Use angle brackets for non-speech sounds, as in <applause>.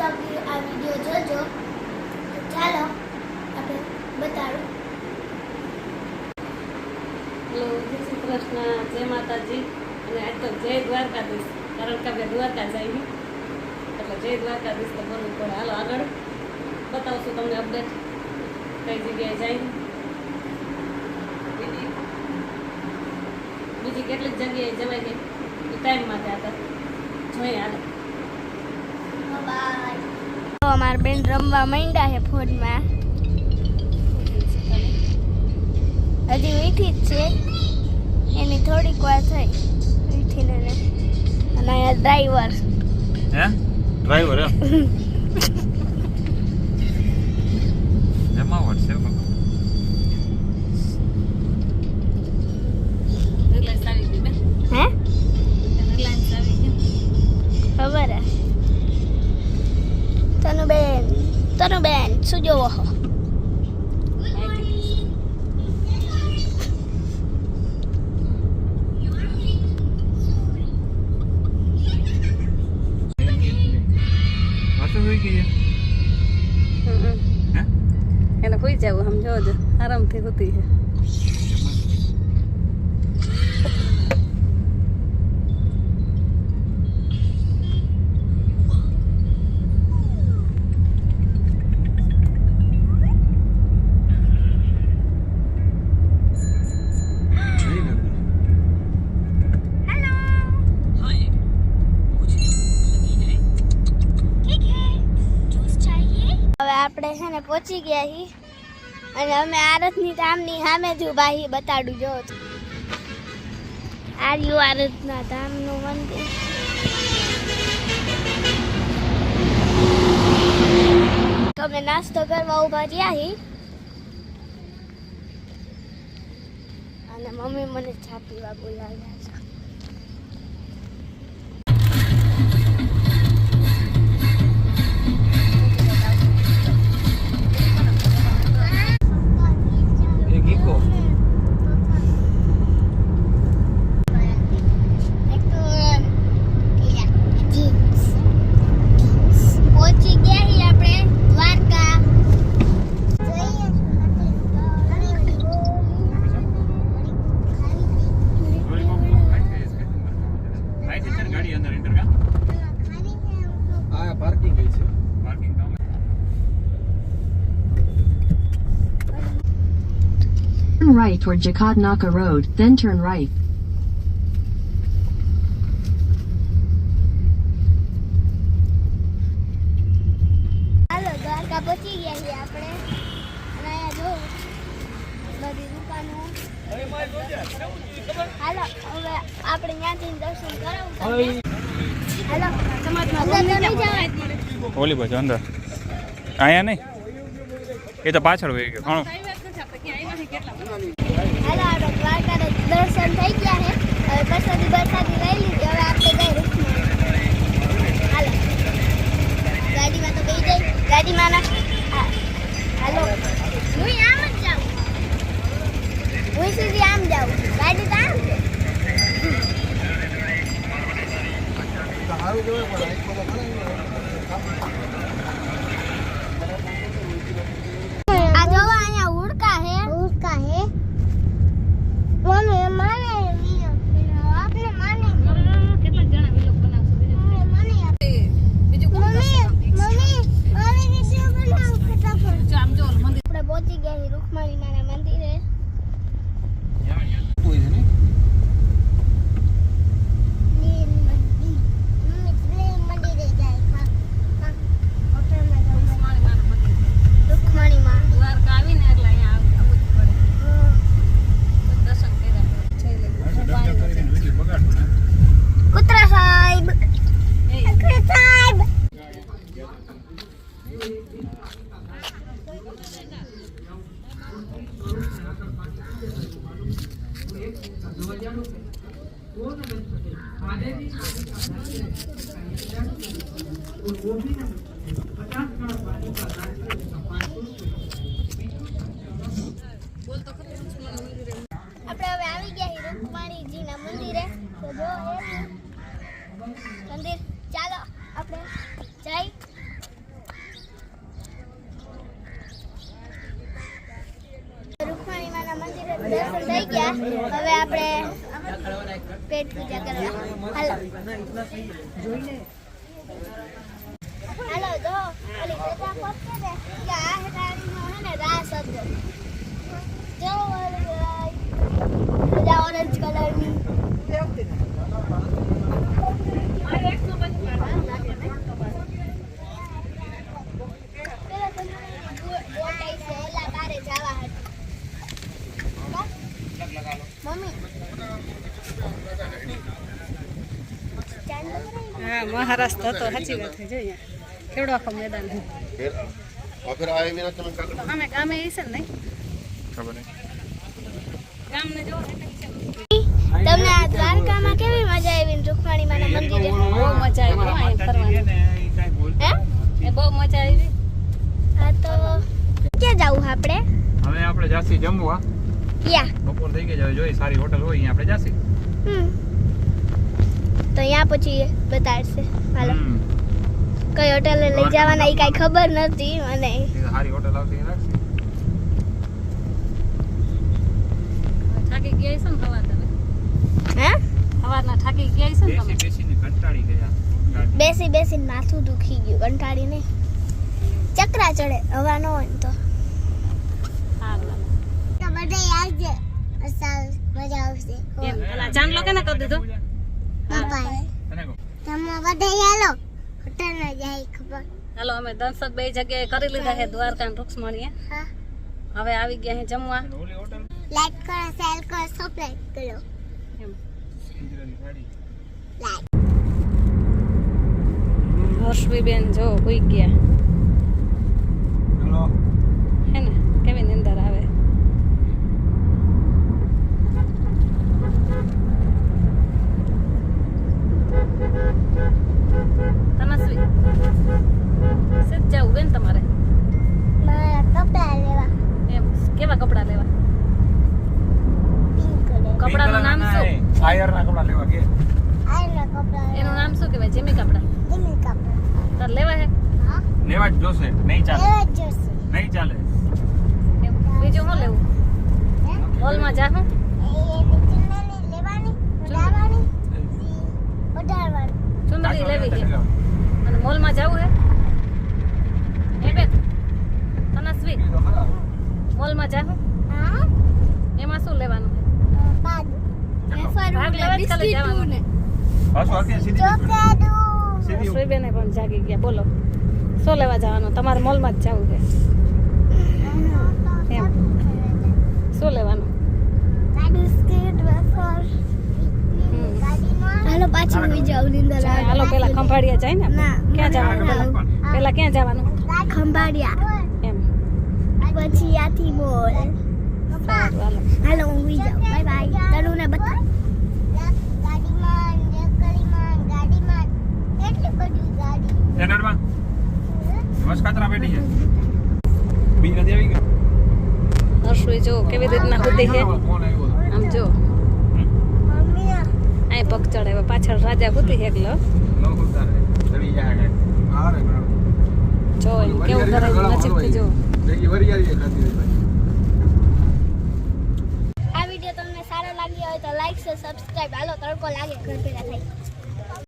તક આ વીડિયો જોજો. ચાલો આપણે બતાડું. હેલો, જય શ્રી કૃષ્ણ, જય માતાજી અને આજ તો જય દ્વારકાધીશ, કારણ કે આપણે દ્વારકા જઈએ. એટલે જય દ્વારકાધીશ તો બોલવું પડે. હાલો, આગળ બતાવશું તમને અપડેટ કઈ જગ્યાએ જાય બીજી કેટલીક જગ્યાએ જવાય ગઈ ટાઈમ માટે હતા જોઈએ, હાલો. તો અમારા બેન રમવા માંડ્યા છે ફોનમાં. હજી ઉઠી જ છે. એની થોડીક વાર થઈ. ઉઠીને અને અહીંયા ડ્રાઈવર હે? ડ્રાઈવર એમ? <laughs> તનુ બેન શું જોવો હમ. એને હોઈ જવું આમ જોજો આરામથી હોતી છે આપણે છે ને પહોંચી ગયા છીએ અને અમે આરતની ધામની સામે જ ઊભા છીએ બતાડું જો. આર્યુ આરતના ધામનું મંદિર. તો અમે નાસ્તો કરવા ઊભા રહ્યા છીએ અને મમ્મી મને છાપીવા બોલાવ્યા. Right toward Jakadnaka Road, then turn right. હાલો દ્વારકા પહોંચી ગયા છીએ આપણે. અને અહીંયા જો બધી દુકાનો. હાલો હવે આપણે ત્યાંથી દર્શન કરાવું હાલો અંદર તો નહીં જવાય. ઓલી બાજુ અંદર. અહીંયા નહીં. એ તો પાછળ વહી ગયો. ઘણું હાલો આપણે દ્વારકાના દર્શન થઈ ગયા છે. હવે પ્રસાદી બરસાદી લઈ હવે આપણે જઈ હાલો. ગાડીમાં તો કઈ જાય. ગાડીમાં ના. હાલો. હું આમ આપણે હવે આવી ગયા હિરકુમારીજીના મંદિરે. તો જો મંદિર, ચાલો આપણે જઈ. રૂકમાણીમાના મંદિરે દર્શન થઈ ગયા. હવે આપણે પેટ પૂજા કરવા. હાલો. હાલો જો ઓલી પ્રજા મહારાષ્ટ્ર હતો સાચી વાત છે જોઈએ કેવડો આખો મેદાન છે અમે ગામે છે ને ખબર ગામને જો તમને આ દ્વારકામાં કેવી મજા આવી રૂકમાણી માના મંદિરે બહુ મજા આવી ફરવાની એ બહુ મજા આવી આ તો ક્યાં જવું આપણે હવે આપણે જાસી જમવા યા બપોર થઈ ગઈ જોઈ સારી હોટલ હોય અહીંયા આપણે જાસી હમ તો અહીંયા પછી બતાડશે. હાલો. કઈ હોટેલ લઈ જવાના એ કઈ ખબર નથી મને. સારી હોટેલ આવતી રાખશે. થાકી ગયા છે ને હવાર તમે? હે? હવારના થાકી ગયા છે ને બેસી તમે બેસીને કંટાળી ગયા. બેસી બેસીને માથું દુખી ગયું કંટાળી ચકરા ચડે હવા ન હોય તો. તો આવજે. મજા આવશે. ચાંદલો કેને કરી દીધો? બાય કહું. જાય ખબર. હાલો અમે દંસક બે જગ્યાએ કરી લીધા છે દ્વારકા રૂક્ષ્મણીએ. હવે આવી ગયા છે જમવા. લાઈક કરો શેર કરો સબસ્ક્રાઇબ કરો. એમ. હર્ષવીબેન જો હોઈ ગયા હલો હે ને કેવી નિંદર આવે તનસ્વી સિદ્ધ જવું તમારે? મારા કપડા લેવા. એમ કેવા કપડાં લેવા? કપડાનું નામ શું? આયરના કપડા લેવા કે. એનું નામ શું કહેવાય? જેમી કપડા? જેમી કપડા. તાર લેવા હે? હા? લેવા જ જોશે નહીં ચાલે. લેવા જ જોશે. નહીં ચાલે. એમ બીજું શું લેવું? હોલમાં જા હું ચુંદડી લેવી છે. અને મોલમાં જવું હે બેન તનસ્વી મોલમાં જા હું હા એમાં શું લેવાનું બાદ ભાગ લેવા જ ખાલી જવાનું. પાછું અત્યારે સીધી શું લેવાનું બેને પણ જાગી ગયા. બોલો શું લેવા જવાનું? તમારે મોલમાં જ જવું છે. એમ. શું લેવાનું? બિસ્કિટ વેફર હમ. હાલો પાછી હોઈ જાવ નિંદર હાલો પેલા ખંભાળિયા જાય ને ક્યાં જવાનું. પેલા ક્યાં જવાનું? ખંભાળિયા. એમ પછી આથી બોલ. હાલો હું હોઈ જાઉં. બાય બાય તરુને બતાવ કેવી રીતના હુદી છે. હતો. આમ જો મમ્મી અહીં પગ ચડાવ્યા. પાછળ રાજા હુદી છે એકલો. જો કેવું કરે નજીકથી. આ વીડિયો તમને સારો લાગ્યો હોય તો લાઈક છે સબસ્ક્રાઇબ હાલો તડકો લાગે ઘર ભેગા થાય.